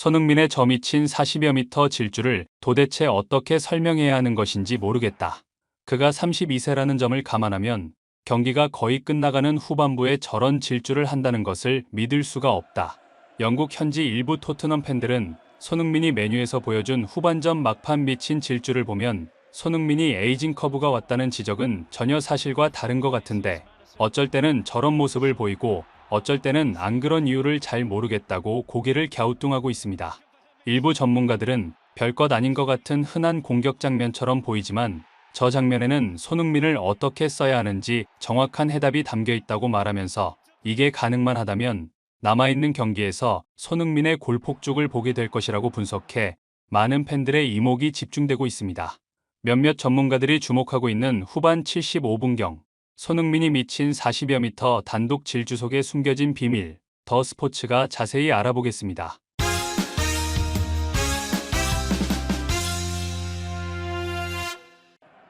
손흥민의 저 미친 40여 미터 질주를 도대체 어떻게 설명해야 하는 것인지 모르겠다. 그가 32세라는 점을 감안하면 경기가 거의 끝나가는 후반부에 저런 질주를 한다는 것을 믿을 수가 없다. 영국 현지 일부 토트넘 팬들은 손흥민이 메뉴에서 보여준 후반전 막판 미친 질주를 보면 손흥민이 에이징 커브가 왔다는 지적은 전혀 사실과 다른 것 같은데 어쩔 때는 저런 모습을 보이고 어쩔 때는 안 그런 이유를 잘 모르겠다고 고개를 갸우뚱하고 있습니다. 일부 전문가들은 별것 아닌 것 같은 흔한 공격 장면처럼 보이지만 저 장면에는 손흥민을 어떻게 써야 하는지 정확한 해답이 담겨 있다고 말하면서 이게 가능만 하다면 남아있는 경기에서 손흥민의 골폭죽을 보게 될 것이라고 분석해 많은 팬들의 이목이 집중되고 있습니다. 몇몇 전문가들이 주목하고 있는 후반 75분경 손흥민이 미친 40여 미터 단독 질주 속에 숨겨진 비밀 더 스포츠가 자세히 알아보겠습니다.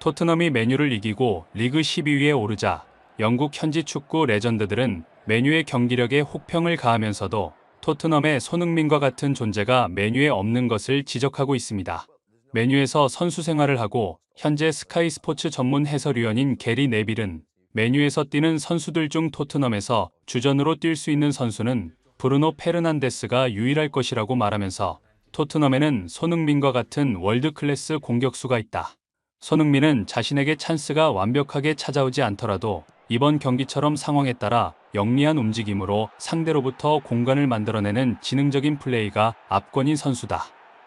토트넘이 메뉴를 이기고 리그 12위에 오르자 영국 현지 축구 레전드들은 메뉴의 경기력에 혹평을 가하면서도 토트넘의 손흥민과 같은 존재가 메뉴에 없는 것을 지적하고 있습니다. 메뉴에서 선수 생활을 하고 현재 스카이 스포츠 전문 해설위원인 게리 네빌은 메뉴에서 뛰는 선수들 중 토트넘에서 주전으로 뛸 수 있는 선수는 브루노 페르난데스가 유일할 것이라고 말하면서 토트넘에는 손흥민과 같은 월드 클래스 공격수가 있다. 손흥민은 자신에게 찬스가 완벽하게 찾아오지 않더라도 이번 경기처럼 상황에 따라 영리한 움직임으로 상대로부터 공간을 만들어내는 지능적인 플레이가 압권인 선수다.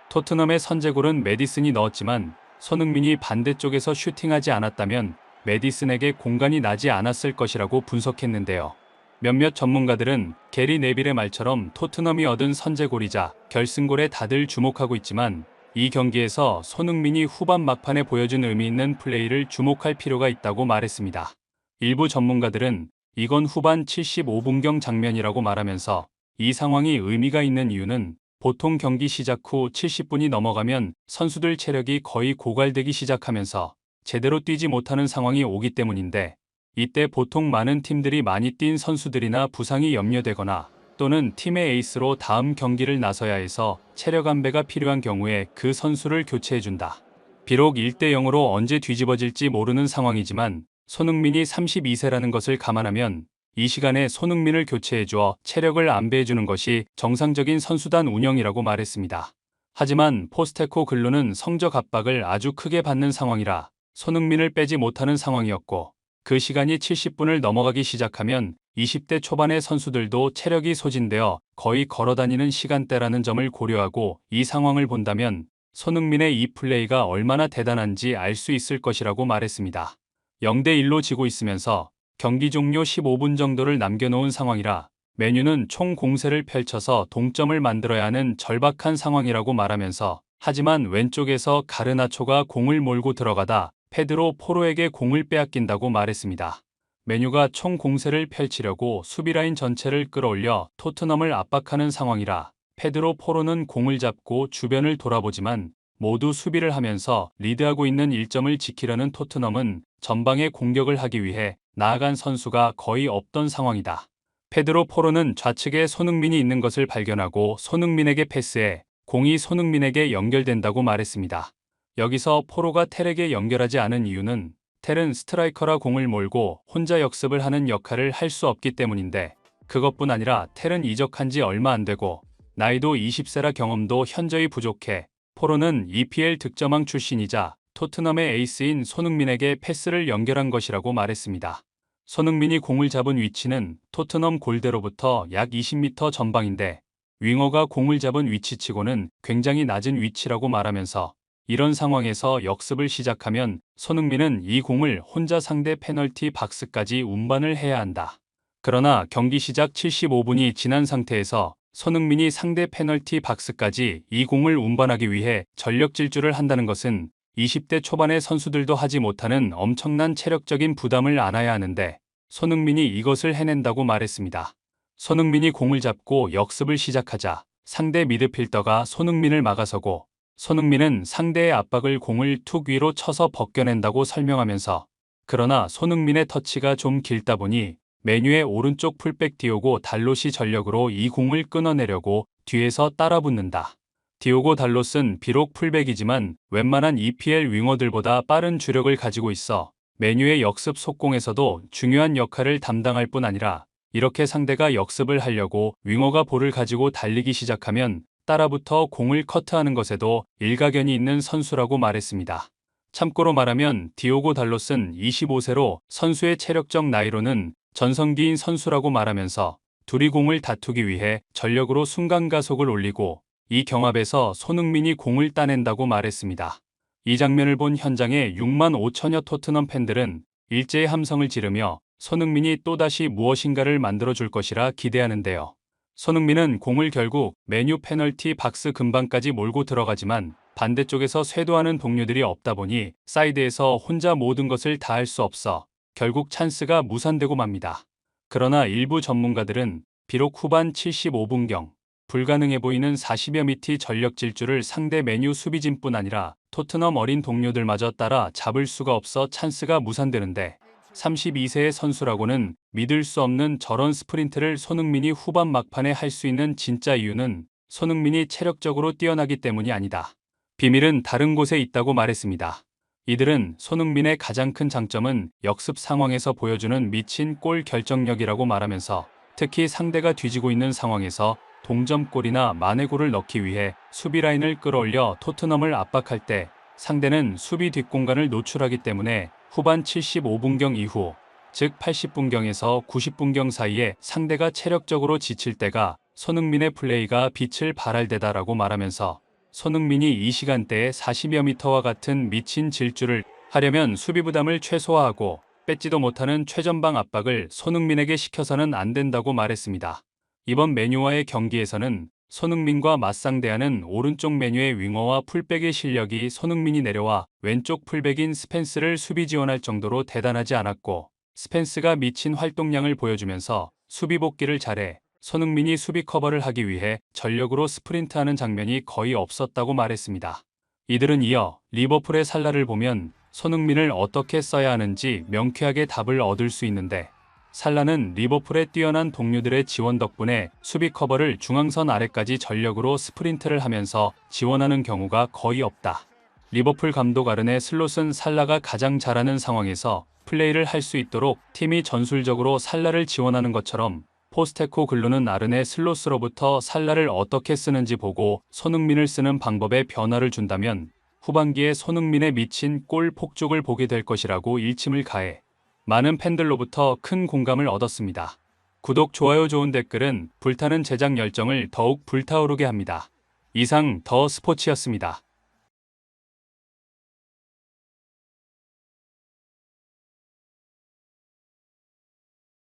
토트넘의 선제골은 메디슨이 넣었지만 손흥민이 반대쪽에서 슈팅하지 않았다면 메디슨에게 공간이 나지 않았을 것이라고 분석했는데요. 몇몇 전문가들은 게리 네빌의 말처럼 토트넘이 얻은 선제골이자 결승골에 다들 주목하고 있지만 이 경기에서 손흥민이 후반 막판에 보여준 의미 있는 플레이를 주목할 필요가 있다고 말했습니다. 일부 전문가들은 이건 후반 75분경 장면이라고 말하면서 이 상황이 의미가 있는 이유는 보통 경기 시작 후 70분이 넘어가면 선수들 체력이 거의 고갈되기 시작하면서 제대로 뛰지 못하는 상황이 오기 때문인데 이때 보통 많은 팀들이 많이 뛴 선수들이나 부상이 염려되거나 또는 팀의 에이스로 다음 경기를 나서야 해서 체력 안배가 필요한 경우에 그 선수를 교체해준다. 비록 1대 0으로 언제 뒤집어질지 모르는 상황이지만 손흥민이 32세라는 것을 감안하면 이 시간에 손흥민을 교체해주어 체력을 안배해주는 것이 정상적인 선수단 운영이라고 말했습니다. 하지만 포스테코 글로는 성적 압박을 아주 크게 받는 상황이라 손흥민을 빼지 못하는 상황이었고 그 시간이 70분을 넘어가기 시작하면 20대 초반의 선수들도 체력이 소진되어 거의 걸어다니는 시간대라는 점을 고려하고 이 상황을 본다면 손흥민의 이 플레이가 얼마나 대단한지 알 수 있을 것이라고 말했습니다. 0대 1로 지고 있으면서 경기 종료 15분 정도를 남겨놓은 상황이라 메뉴는 총 공세를 펼쳐서 동점을 만들어야 하는 절박한 상황이라고 말하면서 하지만 왼쪽에서 가르나초가 공을 몰고 들어가다 페드로 포로에게 공을 빼앗긴다고 말했습니다. 메뉴가 총 공세를 펼치려고 수비라인 전체를 끌어올려 토트넘을 압박하는 상황이라 페드로 포로는 공을 잡고 주변을 돌아보지만 모두 수비를 하면서 리드하고 있는 1점을 지키려는 토트넘은 전방에 공격을 하기 위해 나아간 선수가 거의 없던 상황이다. 페드로 포로는 좌측에 손흥민이 있는 것을 발견하고 손흥민에게 패스해 공이 손흥민에게 연결된다고 말했습니다. 여기서 포로가 텔에게 연결하지 않은 이유는 텔은 스트라이커라 공을 몰고 혼자 역습을 하는 역할을 할 수 없기 때문인데 그것뿐 아니라 텔은 이적한 지 얼마 안 되고 나이도 20세라 경험도 현저히 부족해 포로는 EPL 득점왕 출신이자 토트넘의 에이스인 손흥민에게 패스를 연결한 것이라고 말했습니다. 손흥민이 공을 잡은 위치는 토트넘 골대로부터 약 20m 전방인데 윙어가 공을 잡은 위치치고는 굉장히 낮은 위치라고 말하면서 이런 상황에서 역습을 시작하면 손흥민은 이 공을 혼자 상대 페널티 박스까지 운반을 해야 한다. 그러나 경기 시작 75분이 지난 상태에서 손흥민이 상대 페널티 박스까지 이 공을 운반하기 위해 전력 질주를 한다는 것은 20대 초반의 선수들도 하지 못하는 엄청난 체력적인 부담을 안아야 하는데 손흥민이 이것을 해낸다고 말했습니다. 손흥민이 공을 잡고 역습을 시작하자 상대 미드필더가 손흥민을 막아서고 손흥민은 상대의 압박을 공을 툭 위로 쳐서 벗겨낸다고 설명하면서 그러나 손흥민의 터치가 좀 길다 보니 메뉴의 오른쪽 풀백 디오고 달롯이 전력으로 이 공을 끊어내려고 뒤에서 따라 붙는다. 디오고 달로스는 비록 풀백이지만 웬만한 EPL 윙어들보다 빠른 주력을 가지고 있어 메뉴의 역습 속공에서도 중요한 역할을 담당할 뿐 아니라 이렇게 상대가 역습을 하려고 윙어가 볼을 가지고 달리기 시작하면 따라붙어 공을 커트하는 것에도 일가견이 있는 선수라고 말했습니다. 참고로 말하면 디오고 달로스는 25세로 선수의 체력적 나이로는 전성기인 선수라고 말하면서 둘이 공을 다투기 위해 전력으로 순간 가속을 올리고 이 경합에서 손흥민이 공을 따낸다고 말했습니다. 이 장면을 본 현장의 6만 5천여 토트넘 팬들은 일제히 함성을 지르며 손흥민이 또다시 무엇인가를 만들어줄 것이라 기대하는데요. 손흥민은 공을 결국 메뉴 페널티 박스 근방까지 몰고 들어가지만 반대쪽에서 쇄도하는 동료들이 없다 보니 사이드에서 혼자 모든 것을 다 할 수 없어 결국 찬스가 무산되고 맙니다. 그러나 일부 전문가들은 비록 후반 75분경 불가능해 보이는 40여 미티 전력 질주를 상대 메뉴 수비진뿐 아니라 토트넘 어린 동료들마저 따라 잡을 수가 없어 찬스가 무산되는데 32세의 선수라고는 믿을 수 없는 저런 스프린트를 손흥민이 후반 막판에 할 수 있는 진짜 이유는 손흥민이 체력적으로 뛰어나기 때문이 아니다. 비밀은 다른 곳에 있다고 말했습니다. 이들은 손흥민의 가장 큰 장점은 역습 상황에서 보여주는 미친 골 결정력이라고 말하면서 특히 상대가 뒤지고 있는 상황에서 동점골이나 만회골을 넣기 위해 수비 라인을 끌어올려 토트넘을 압박할 때 상대는 수비 뒷공간을 노출하기 때문에 후반 75분경 이후 즉 80분경에서 90분경 사이에 상대가 체력적으로 지칠 때가 손흥민의 플레이가 빛을 발할 때다라고 말하면서 손흥민이 이 시간대에 40여 미터와 같은 미친 질주를 하려면 수비 부담을 최소화하고 뺏지도 못하는 최전방 압박을 손흥민에게 시켜서는 안 된다고 말했습니다. 이번 메뉴와의 경기에서는 손흥민과 맞상대하는 오른쪽 메뉴의 윙어와 풀백의 실력이 손흥민이 내려와 왼쪽 풀백인 스펜스를 수비 지원할 정도로 대단하지 않았고 스펜스가 미친 활동량을 보여주면서 수비 복귀를 잘해 손흥민이 수비 커버를 하기 위해 전력으로 스프린트하는 장면이 거의 없었다고 말했습니다. 이들은 이어 리버풀의 살라를 보면 손흥민을 어떻게 써야 하는지 명쾌하게 답을 얻을 수 있는데 살라는 리버풀의 뛰어난 동료들의 지원 덕분에 수비 커버를 중앙선 아래까지 전력으로 스프린트를 하면서 지원하는 경우가 거의 없다. 리버풀 감독 아른의 슬롯은 살라가 가장 잘하는 상황에서 플레이를 할 수 있도록 팀이 전술적으로 살라를 지원하는 것처럼 포스테코 글루는 아른의 슬롯으로부터 살라를 어떻게 쓰는지 보고 손흥민을 쓰는 방법에 변화를 준다면 후반기에 손흥민의 미친 골 폭죽을 보게 될 것이라고 일침을 가해 많은 팬들로부터 큰 공감을 얻었습니다. 구독, 좋아요, 좋은 댓글은 불타는 제작 열정을 더욱 불타오르게 합니다. 이상 더 스포츠였습니다.